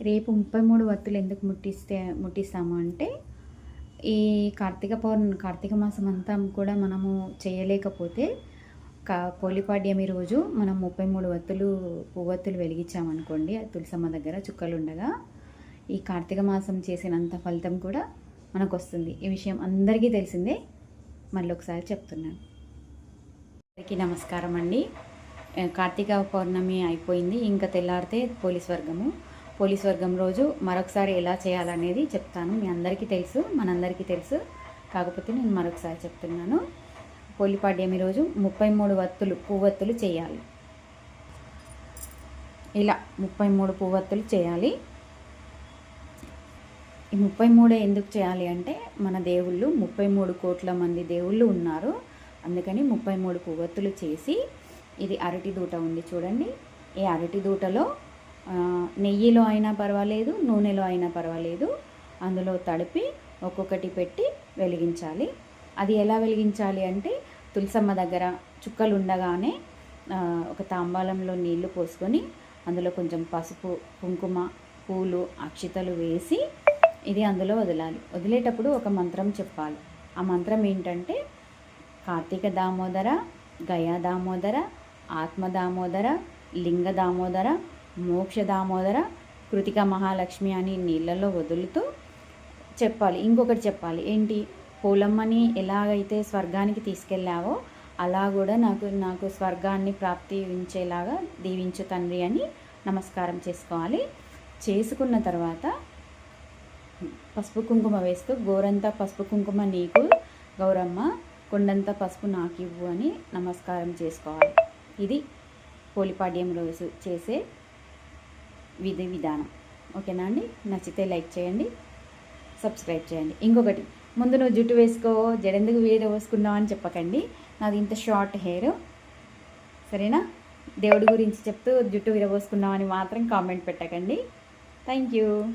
రేపు ముప్పై మూడు వత్తులు ఎందుకు ముట్టిస్తే ముట్టిస్తాము అంటే ఈ కార్తీక పౌర్ణ కార్తీక మాసం అంతా కూడా మనము చేయలేకపోతే కా పోలిపాడ్యమి రోజు మనం ముప్పై మూడు వత్తులు పువ్వత్తులు వెలిగించామనుకోండి తులసమ్మ దగ్గర చుక్కలు ఉండగా ఈ కార్తీక మాసం చేసినంత ఫలితం కూడా మనకు వస్తుంది ఈ విషయం అందరికీ తెలిసిందే. మళ్ళీ ఒకసారి చెప్తున్నాను. అందరికీ నమస్కారం అండి కార్తీక పౌర్ణమి అయిపోయింది. ఇంకా తెల్లారితే పోలీస్ వర్గము. పోలీస్ వర్గం రోజు మరొకసారి ఎలా చేయాలనేది చెప్తాను. మీ అందరికీ తెలుసు మనందరికీ తెలుసు. కాకపోతే నేను మరొకసారి చెప్తున్నాను. పోలిపాడ్యమి రోజు ముప్పై మూడు వత్తులు పువ్వత్తులు చేయాలి. ఇలా ముప్పై మూడు పువ్వత్తులు చేయాలి. ఈ ముప్పై మూడే ఎందుకు చేయాలి అంటే మన దేవుళ్ళు ముప్పై మూడు కోట్ల మంది దేవుళ్ళు ఉన్నారు. అందుకని ముప్పై మూడు పువ్వత్తులు చేసి ఇది అరటి దూట ఉంది చూడండి. ఈ అరటి దూటలో నెయ్యిలో అయినా పర్వాలేదు నూనెలో అయినా పర్వాలేదు. అందులో తడిపి ఒక్కొక్కటి పెట్టి వెలిగించాలి. అది ఎలా వెలిగించాలి అంటే తులసమ్మ దగ్గర చుక్కలు ఉండగానే ఒక తాంబాలంలో నీళ్ళు పోసుకొని అందులో కొంచెం పసుపు కుంకుమ పూలు అక్షితలు వేసి ఇది అందులో వదలాలి. వదిలేటప్పుడు ఒక మంత్రం చెప్పాలి. ఆ మంత్రం ఏంటంటే కార్తీక దామోదర గయా దామోదర ఆత్మ దామోదర లింగ దామోదర మోక్ష దామోదర కృతిక మహాలక్ష్మి అని నీళ్ళలో వదులుతూ చెప్పాలి. ఇంకొకటి చెప్పాలి. ఏంటి? పోలమ్మని ఎలాగైతే స్వర్గానికి తీసుకెళ్ళావో అలా కూడా నాకు నాకు స్వర్గాన్ని ప్రాప్తించేలాగా దీవించు తండ్రి అని నమస్కారం చేసుకోవాలి. చేసుకున్న తర్వాత పసుపు కుంకుమ వేస్తూ గోరంతా పసుపు కుంకుమ నీకు గౌరమ్మ కొండంత పసుపు నాకు ఇవ్వు అని నమస్కారం చేసుకోవాలి. ఇది పోలిపాడ్యం రోజు చేసే విధి విధానం. ఓకేనా అండి? నచ్చితే లైక్ చేయండి సబ్స్క్రైబ్ చేయండి. ఇంకొకటి ముందు నువ్వు జుట్టు వేసుకో జడెందుకు వేరే వేసుకున్నావు అని చెప్పకండి. నాది ఇంత షార్ట్ హెయిర్. సరేనా? దేవుడి గురించి చెప్తూ జుట్టు విరబోసుకున్నావు అని మాత్రం కామెంట్ పెట్టకండి. Thank you.